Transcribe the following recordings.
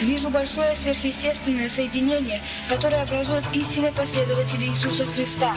Вижу большое сверхъестественное соединение, которое образует истинные последователи Иисуса Христа.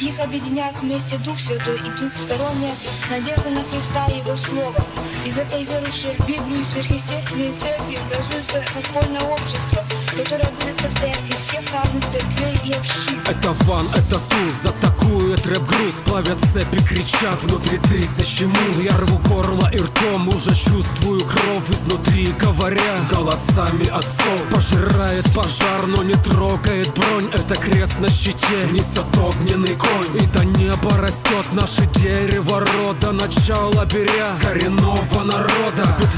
Их объединяет вместе Дух Святой и двухсторонняя надежда на Христа и Его Слово. Из этой верующей в Библию и сверхъестественной церкви образуется подпольное общество, которое будет состоять из всех разных церквей и общин. Это ван, это туз, атакует рэп-груз Плавят цепи, кричат внутри тысячи муз Я рву горло и ртом, уже чувствую кровь изнутри Говоря голосами отцов. Пожирает пожар, но не трогает бронь Это крест на щите, несет огненный конь. И до неба растет наше дерево рода Начало беря. С коренного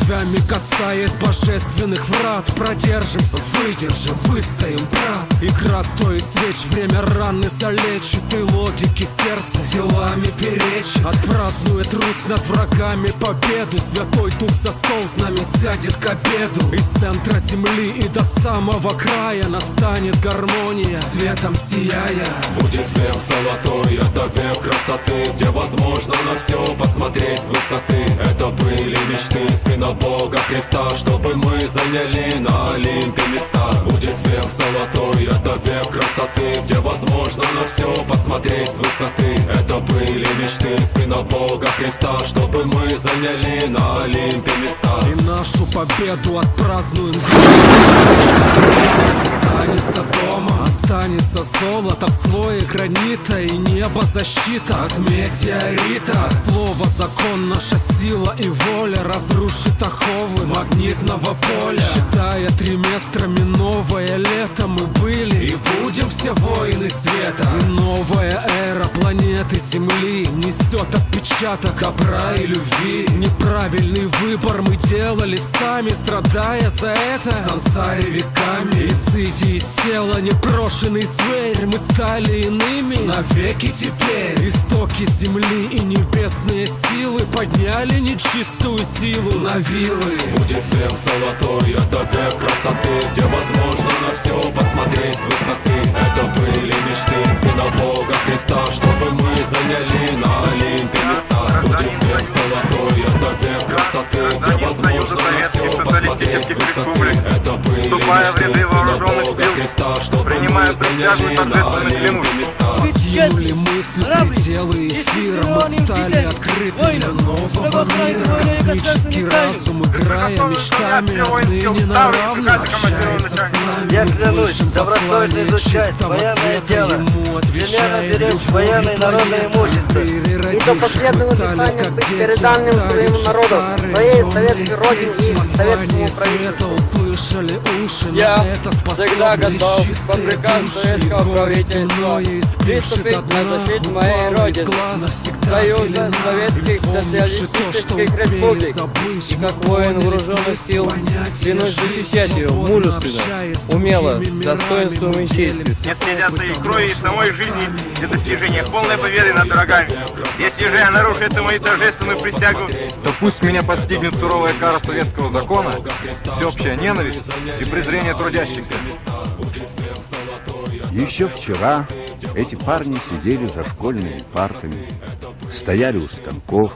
Ветвями касаясь божественных врат. Продержимся, выдержим, выстоим, брат. Игра стоит свеч, время раны залечит. И логики сердца делами перечит Отпразднует Русь над врагами победу. Святой Дух за стол с нами сядет к обеду. Из центра земли и до самого края Настанет гармония, светом сияя. Будет век золотой, это век красоты Где возможно на все посмотреть с высоты. Это были мечты Сына Бога Христа Чтобы мы заняли на Олимпе места. Будет век золотой, это век красоты Где возможно на все посмотреть с высоты. Это были мечты Сына Бога Христа Чтобы мы заняли на Олимпе места. И нашу победу отпразднуем. Останется дома, останется золото в слое гранита И небо защита от метеорита. Слово закон, наша сила и воля Разрушит оковы магнитного поля. Считая триместрами новое лето Мы были все воины света. И новая эра планеты Земли Несет отпечаток добра и любви. Неправильный выбор мы делали сами Страдая за это. Сансаре веками И сыдя из тела непрошенный зверь. Мы стали иными навеки теперь. Истоки земли и небесные силы Подняли нечистую силу на вилы. Будет век золотой, это век красоты Где возможно на все посмотреть с высоты были Вступая в ряды вооруженных Бога Христа Чтобы мы заняли на места. Покинули мысли пределы эфира Мы стали открыты для нового мира. Космический разум, играя мечтами Отныне на равных общается с нами Я Мы клянусь слышим добросовестно послание изучать. чистого военное света дело, Ему отвечает военное и последнего мы стали как дети, переданным своим старые своей темные советской родине сети. и советскому света правительству. услышали уши, на Я это способны готов чистые под приказ души. советского правительства приступить на защиту моей родины, Союза. Советских Социалистических Республик, и как воин вооруженных сил клянусь защищать ее мужественно, умело, достоинством и честью. Не стыдятся и опытом крови, и самой жизни для достижения полной над врагами. Если же я нарушу эту мою торжественную присягу, то пусть меня постигнет суровая кара советского закона, всеобщая ненависть и презрение трудящихся. Еще вчера эти парни сидели за школьными партами, стояли у станков,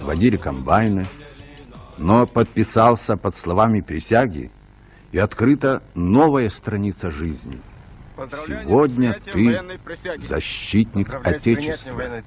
водили комбайны, но подписался под словами присяги и открыта новая страница жизни. Сегодня ты защитник Отечества.